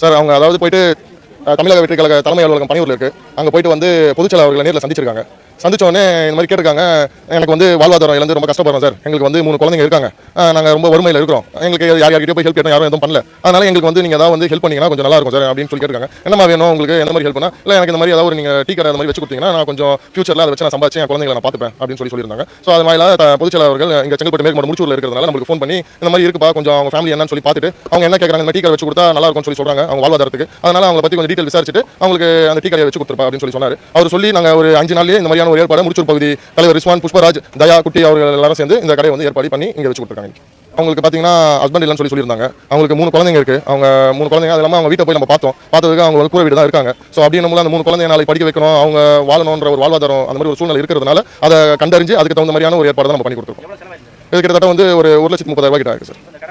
Sir அவங்க அதாவது போயிட்டு தமிழக வெற்றி கழக தலைமை அலுவலகம் பணியூரில் இருக்கு. அங்கே போயிட்டு வந்து பொதுச்செயலாளர்களை நேரில் சந்திச்சிருக்காங்க. சந்திச்ச உடனே இந்த மாதிரி கேட்டிருக்காங்க. எனக்கு வந்து வாழ்வாதாரம் இழந்து ரொம்ப கஷ்டப்படுறோம் சார். எங்களுக்கு வந்து மூணு குழந்தைங்க இருக்காங்க. நாங்கள் ரொம்ப வறுமையில் இருக்கிறோம். எங்களுக்கு யார் யார்கிட்ட போய் ஹெல்ப் கேட்டால் யாரும் எதுவும் பண்ணல. அதனால எங்களுக்கு வந்து நீங்கள் ஏதாவது வந்து ஹெல்ப் பண்ணீங்கன்னா கொஞ்சம் நல்லா இருக்கும் சார் அப்படின்னு சொல்லி கேட்டிருக்காங்க. என்னமா வேணும்? உங்களுக்கு எந்த மாதிரி ஹெல்ப் பண்ணா? இல்லை எனக்கு இந்த மாதிரி ஏதாவது ஒரு நீங்கள் டீ கடை அந்த மாதிரி வச்சு கொடுத்தீங்கன்னா நான் கொஞ்சம் ஃபியூச்சரில் அதை வச்சு நான் சம்பாதிச்சு என் குழந்தைங்களை நான் பார்த்துப்பேன் அப்படின்னு சொல்லி சொல்லியிருந்தாங்க. ஸோ அது மாதிரி த- பொதுச்செயலாளர் இங்கே செங்கல்பட்டு மேற்கு முடிச்சூரில் இருக்கிறதுனால நம்மளுக்கு ஃபோன் பண்ணி இந்த மாதிரி இருக்குப்பா கொஞ்சம் அவங்க ஃபேமிலி என்னன்னு சொல்லி பார்த்துட்டு அவங்க என்ன கேட்குறாங்க இந்த டீ கடை வச்சு கொடுத்தா நல்லா இருக்கும்னு சொல்லி சொல்கிறாங்க அவங்க வாழ்வாதாரத்துக்கு. அதனால அவங்களை பற்றி கொஞ்சம் டீட்டெயில் விசாரிச்சுட்டு அவங்களுக்கு அந்த டீ கடையை வச்சு கொடுத்துருப்பா அப்படின்னு சொல்லி சொன்னார். அவர் சொல்லி நாங்கள் ஒரு அஞ்சு நாள்லேயே இந்த மாதிரியான ஒரு ஏற்பாடு முடிச்சூர் பகுதி தலைவர் ரிஸ்வான் புஷ்பராஜ் தயா குட்டி அவர்கள் எல்லாரும் சேர்ந்து இந்த கடையை வந்து ஏற்பாடு பண்ணி இங்கே வச்சு கொடுத்துருக்காங்க. அவங்களுக்கு பார்த்தீங்கன்னா ஹஸ்பண்ட் இல்லைன்னு சொல்லி சொல்லியிருந்தாங்க. அவங்களுக்கு மூணு குழந்தைங்க இருக்கு. அவங்க மூணு குழந்தைங்க அது இல்லாமல் அவங்க வீட்டை போய் நம்ம பார்த்தோம். பார்த்ததுக்கு அவங்க வந்து கூற வீடு தான் இருக்காங்க. ஸோ அப்படின்னும் போது அந்த மூணு குழந்தைங்க நாளைக்கு படிக்க வைக்கணும் அவங்க வாழணுன்ற ஒரு வாழ்வாதாரம் அந்த மாதிரி ஒரு சூழ்நிலை இருக்கிறதுனால அதை கண்டறிஞ்சு அதுக்கு தகுந்த மாதிரியான ஒரு ஏற்பாடு தான் நம்ம பண்ணி கொடுத்துருக்கோம். இது கிட்டத்தட்ட வந்து ஒரு ஒரு லட்சத்து முப்பதாயிரம் ரூபாய் கிட்ட இருக்கு சார்